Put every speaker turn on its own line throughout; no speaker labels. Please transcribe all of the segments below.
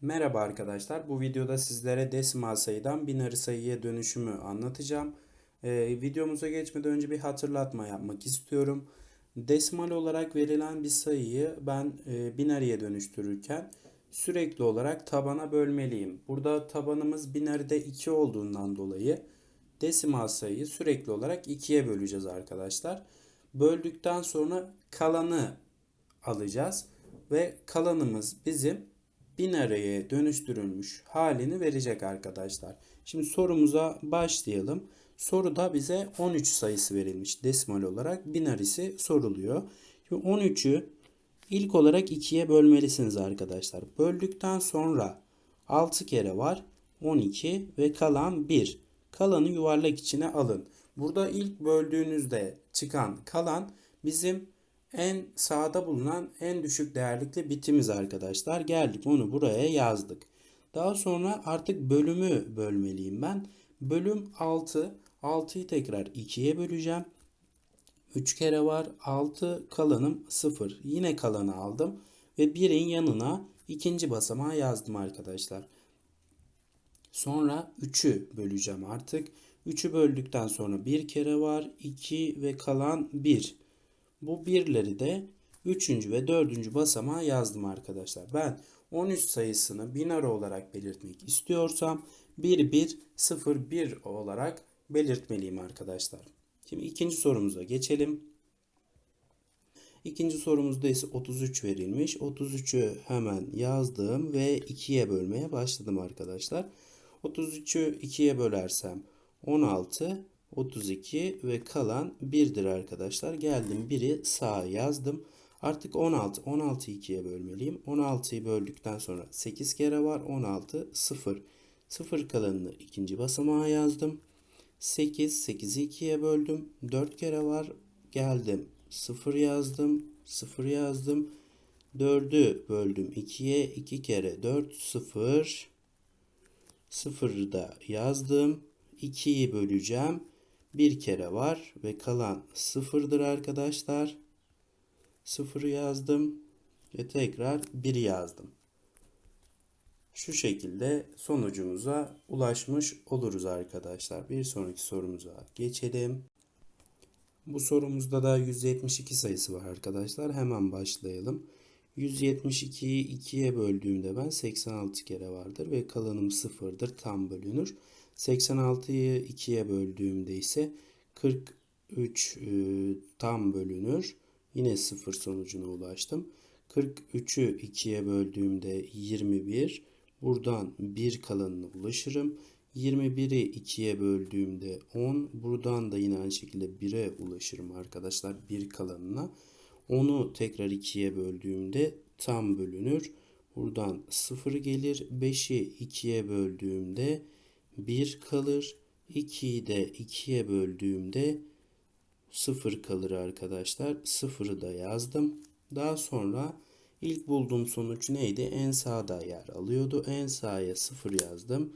Merhaba arkadaşlar. Bu videoda sizlere desimal sayıdan binary sayıya dönüşümü anlatacağım. Ee, videomuza geçmeden önce bir hatırlatma yapmak istiyorum. Desimal olarak verilen bir sayıyı ben e, binary'e dönüştürürken sürekli olarak tabana bölmeliyim. Burada tabanımız binary'de 2 olduğundan dolayı desimal sayıyı sürekli olarak 2'ye böleceğiz arkadaşlar. Böldükten sonra kalanı alacağız ve kalanımız bizim binary'e dönüştürülmüş halini verecek arkadaşlar. Şimdi sorumuza başlayalım. Soruda bize 13 sayısı verilmiş desimal olarak binarisi soruluyor. Şimdi 13'ü ilk olarak 2'ye bölmelisiniz arkadaşlar. Böldükten sonra 6 kere var 12 ve kalan 1. Kalanı yuvarlak içine alın. Burada ilk böldüğünüzde çıkan kalan bizim en sağda bulunan en düşük değerlikli bitimiz arkadaşlar. Geldik onu buraya yazdık. Daha sonra artık bölümü bölmeliyim ben. Bölüm 6. 6'yı tekrar 2'ye böleceğim. 3 kere var. 6 kalanım 0. Yine kalanı aldım. Ve 1'in yanına ikinci basamağı yazdım arkadaşlar. Sonra 3'ü böleceğim artık. 3'ü böldükten sonra 1 kere var. 2 ve kalan 1. Bu birleri de 3. ve 4. basamağa yazdım arkadaşlar. Ben 13 sayısını binary olarak belirtmek istiyorsam 1 1 0 1 olarak belirtmeliyim arkadaşlar. Şimdi ikinci sorumuza geçelim. İkinci sorumuzda ise 33 verilmiş. 33'ü hemen yazdım ve 2'ye bölmeye başladım arkadaşlar. 33'ü 2'ye bölersem 16, 32 ve kalan 1'dir arkadaşlar. Geldim 1'i sağa yazdım. Artık 16. 16'yı 2'ye bölmeliyim. 16'yı böldükten sonra 8 kere var. 16, 0. 0 kalanını ikinci basamağa yazdım. 8, 8'i 2'ye böldüm. 4 kere var. Geldim. 0 yazdım. 0 yazdım. 4'ü böldüm 2'ye. 2 kere 4, 0. 0'ı da yazdım. 2'yi böleceğim. Bir kere var ve kalan sıfırdır arkadaşlar. Sıfırı yazdım ve tekrar 1 yazdım. Şu şekilde sonucumuza ulaşmış oluruz arkadaşlar. Bir sonraki sorumuza geçelim. Bu sorumuzda da 172 sayısı var arkadaşlar. Hemen başlayalım. 172'yi 2'ye böldüğümde ben 86 kere vardır ve kalanım sıfırdır. Tam bölünür. 86'yı 2'ye böldüğümde ise 43 e, tam bölünür. Yine sıfır sonucuna ulaştım. 43'ü 2'ye böldüğümde 21. Buradan 1 kalanına ulaşırım. 21'i 2'ye böldüğümde 10. Buradan da yine aynı şekilde 1'e ulaşırım arkadaşlar. 1 kalanına. 10'u tekrar 2'ye böldüğümde tam bölünür. Buradan 0 gelir. 5'i 2'ye böldüğümde 1 kalır. 2'yi de 2'ye böldüğümde 0 kalır arkadaşlar. 0'ı da yazdım. Daha sonra ilk bulduğum sonuç neydi? En sağda yer alıyordu. En sağa 0 yazdım.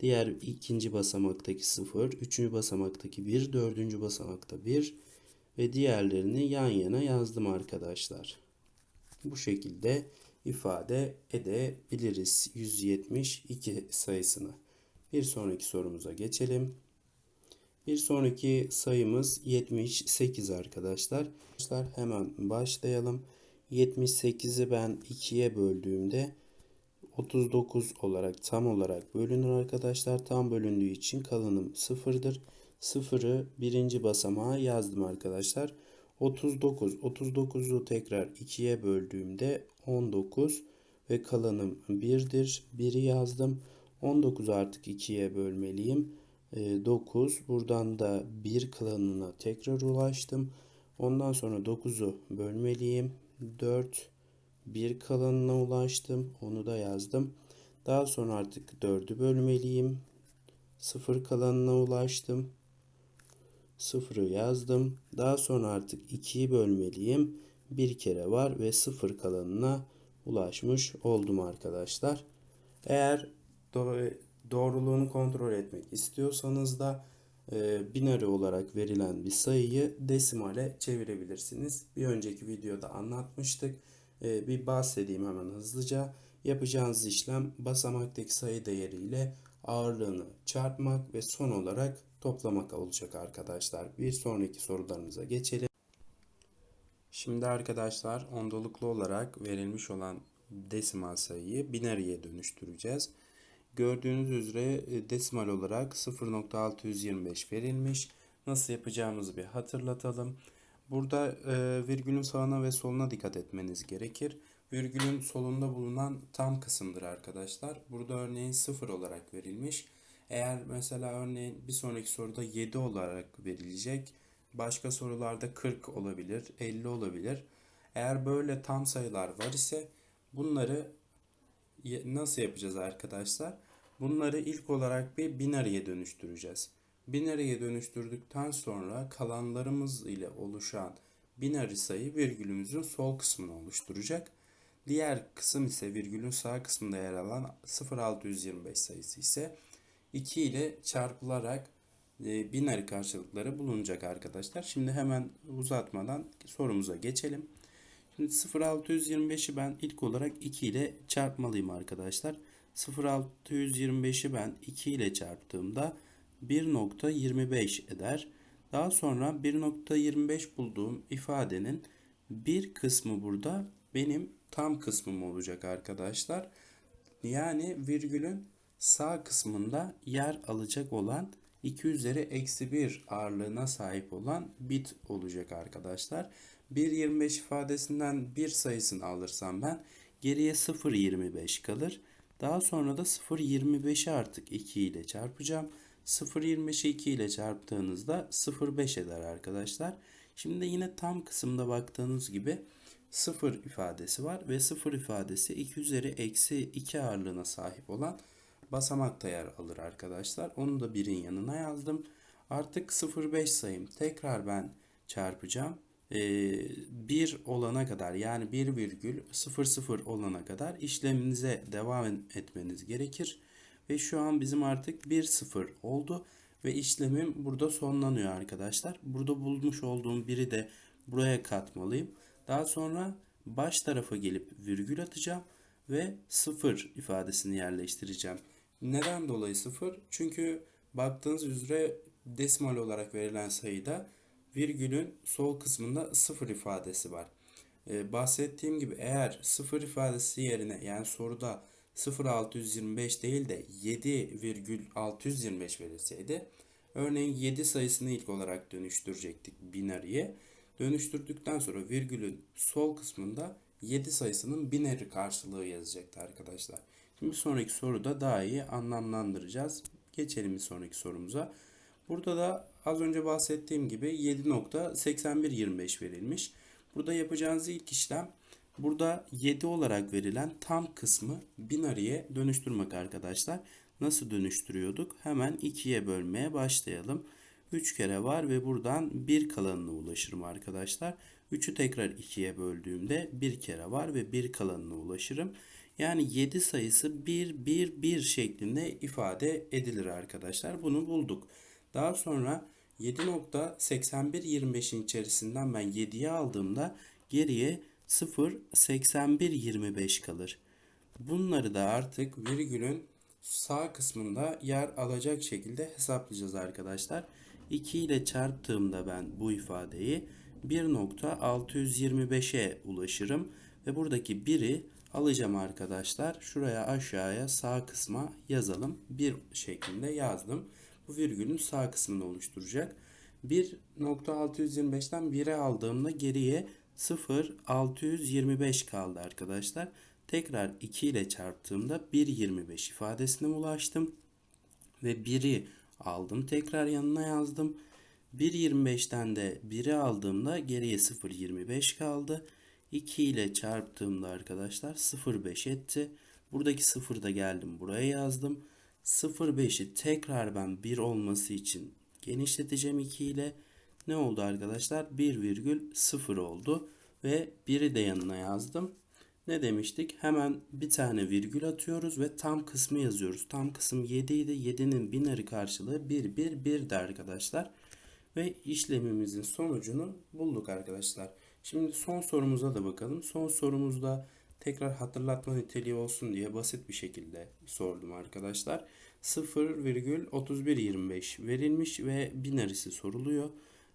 Diğer ikinci basamaktaki 0, üçüncü basamaktaki 1, dördüncü basamakta 1 ve diğerlerini yan yana yazdım arkadaşlar. Bu şekilde ifade edebiliriz 172 sayısını. Bir sonraki sorumuza geçelim. Bir sonraki sayımız 78 arkadaşlar. Arkadaşlar hemen başlayalım. 78'i ben 2'ye böldüğümde 39 olarak tam olarak bölünür arkadaşlar. Tam bölündüğü için kalanım sıfırdır. Sıfırı birinci basamağa yazdım arkadaşlar. 39. 39'u tekrar 2'ye böldüğümde 19 ve kalanım 1'dir. 1'i yazdım. 19 artık 2'ye bölmeliyim. 9. Buradan da 1 kalanına tekrar ulaştım. Ondan sonra 9'u bölmeliyim. 4. 1 kalanına ulaştım. Onu da yazdım. Daha sonra artık 4'ü bölmeliyim. 0 kalanına ulaştım. 0'ı yazdım. Daha sonra artık 2'yi bölmeliyim. Bir kere var ve 0 kalanına ulaşmış oldum arkadaşlar. Eğer doğruluğunu kontrol etmek istiyorsanız da e, olarak verilen bir sayıyı desimale çevirebilirsiniz. Bir önceki videoda anlatmıştık. e, bir bahsedeyim hemen hızlıca. Yapacağınız işlem basamaktaki sayı değeriyle ağırlığını çarpmak ve son olarak toplamak olacak arkadaşlar. Bir sonraki sorularımıza geçelim. Şimdi arkadaşlar ondalıklı olarak verilmiş olan desimal sayıyı binariye dönüştüreceğiz. Gördüğünüz üzere e, desimal olarak 0.625 verilmiş. Nasıl yapacağımızı bir hatırlatalım. Burada e, virgülün sağına ve soluna dikkat etmeniz gerekir. Virgülün solunda bulunan tam kısımdır arkadaşlar. Burada örneğin 0 olarak verilmiş. Eğer mesela örneğin bir sonraki soruda 7 olarak verilecek. Başka sorularda 40 olabilir, 50 olabilir. Eğer böyle tam sayılar var ise bunları nasıl yapacağız arkadaşlar? Bunları ilk olarak bir binariye dönüştüreceğiz. Binariye dönüştürdükten sonra kalanlarımız ile oluşan binari sayı virgülümüzün sol kısmını oluşturacak. Diğer kısım ise virgülün sağ kısmında yer alan 0.625 sayısı ise 2 ile çarpılarak e, binari karşılıkları bulunacak arkadaşlar. Şimdi hemen uzatmadan sorumuza geçelim. Şimdi 0.625'i ben ilk olarak 2 ile çarpmalıyım arkadaşlar. 0.625'i ben 2 ile çarptığımda 1.25 eder. Daha sonra 1.25 bulduğum ifadenin bir kısmı burada benim tam kısmım olacak arkadaşlar. Yani virgülün sağ kısmında yer alacak olan 2 üzeri eksi 1 ağırlığına sahip olan bit olacak arkadaşlar. 1.25 ifadesinden bir sayısını alırsam ben geriye 0.25 kalır. Daha sonra da 0.25'i artık 2 ile çarpacağım. 0.25'i 2 ile çarptığınızda 0.5 eder arkadaşlar. Şimdi yine tam kısımda baktığınız gibi 0 ifadesi var ve 0 ifadesi 2 üzeri eksi 2 ağırlığına sahip olan basamakta yer alır arkadaşlar. Onu da birin yanına yazdım. Artık 0.5 sayım tekrar ben çarpacağım. 1 olana kadar yani 1 virgül 00 olana kadar işleminize devam etmeniz gerekir. Ve şu an bizim artık 1 0 oldu ve işlemim burada sonlanıyor arkadaşlar. Burada bulmuş olduğum biri de buraya katmalıyım. Daha sonra baş tarafa gelip virgül atacağım ve 0 ifadesini yerleştireceğim. Neden dolayı 0? Çünkü baktığınız üzere desimal olarak verilen sayıda virgülün sol kısmında 0 ifadesi var. Ee, bahsettiğim gibi eğer 0 ifadesi yerine yani soruda 0.625 değil de 7,625 verilseydi örneğin 7 sayısını ilk olarak dönüştürecektik binariye. Dönüştürdükten sonra virgülün sol kısmında 7 sayısının bineri karşılığı yazacaktı arkadaşlar. Şimdi sonraki soruda daha iyi anlamlandıracağız. Geçelim bir sonraki sorumuza. Burada da az önce bahsettiğim gibi 7.8125 verilmiş. Burada yapacağınız ilk işlem burada 7 olarak verilen tam kısmı binariye dönüştürmek arkadaşlar. Nasıl dönüştürüyorduk? Hemen 2'ye bölmeye başlayalım. 3 kere var ve buradan 1 kalanına ulaşırım arkadaşlar. 3'ü tekrar 2'ye böldüğümde 1 kere var ve 1 kalanına ulaşırım. Yani 7 sayısı 1 1 1 şeklinde ifade edilir arkadaşlar. Bunu bulduk. Daha sonra 7.8125'in içerisinden ben 7'yi aldığımda geriye 0.8125 kalır. Bunları da artık virgülün sağ kısmında yer alacak şekilde hesaplayacağız arkadaşlar. 2 ile çarptığımda ben bu ifadeyi 1.625'e ulaşırım ve buradaki 1'i alacağım arkadaşlar. Şuraya aşağıya sağ kısma yazalım. 1 şeklinde yazdım. Bu virgülün sağ kısmını oluşturacak. 1.625'ten 1'e aldığımda geriye 0.625 kaldı arkadaşlar. Tekrar 2 ile çarptığımda 1.25 ifadesine ulaştım. Ve 1'i aldım. Tekrar yanına yazdım. 1.25'ten de 1'i aldığımda geriye 0.25 kaldı. 2 ile çarptığımda arkadaşlar 0.5 etti. Buradaki 0'da geldim buraya yazdım. 0.5'i tekrar ben 1 olması için genişleteceğim 2 ile. Ne oldu arkadaşlar? 1,0 oldu. Ve 1'i de yanına yazdım. Ne demiştik? Hemen bir tane virgül atıyoruz ve tam kısmı yazıyoruz. Tam kısım 7 idi. 7'nin binarı karşılığı 1, 1, 1'di arkadaşlar. Ve işlemimizin sonucunu bulduk arkadaşlar. Şimdi son sorumuza da bakalım. Son sorumuzda tekrar hatırlatma niteliği olsun diye basit bir şekilde sordum arkadaşlar. 0,3125 verilmiş ve binarisi soruluyor.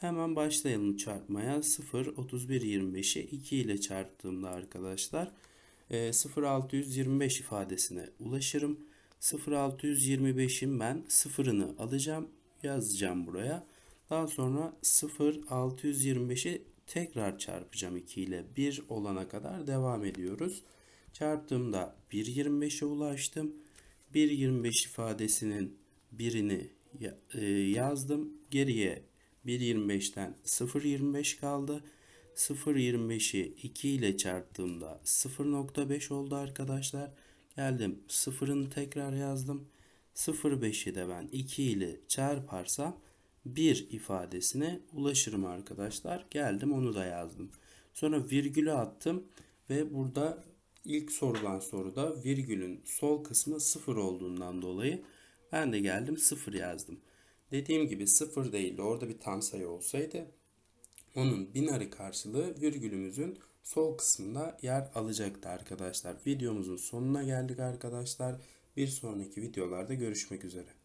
Hemen başlayalım çarpmaya. 0, 31, 25'i 2 ile çarptığımda arkadaşlar e, 0,625 ifadesine ulaşırım. 0,625'in ben sıfırını alacağım. Yazacağım buraya. Daha sonra 0,625'i tekrar çarpacağım 2 ile 1 olana kadar devam ediyoruz. Çarptığımda 1,25'e ulaştım. 1,25 ifadesinin birini e, yazdım. Geriye 1.25'ten 0.25 kaldı. 0.25'i 2 ile çarptığımda 0.5 oldu arkadaşlar. Geldim 0'ını tekrar yazdım. 0.5'i de ben 2 ile çarparsam 1 ifadesine ulaşırım arkadaşlar. Geldim onu da yazdım. Sonra virgülü attım ve burada ilk sorulan soruda virgülün sol kısmı 0 olduğundan dolayı ben de geldim 0 yazdım. Dediğim gibi 0 değil de orada bir tam sayı olsaydı onun binarı karşılığı virgülümüzün sol kısmında yer alacaktı arkadaşlar. Videomuzun sonuna geldik arkadaşlar. Bir sonraki videolarda görüşmek üzere.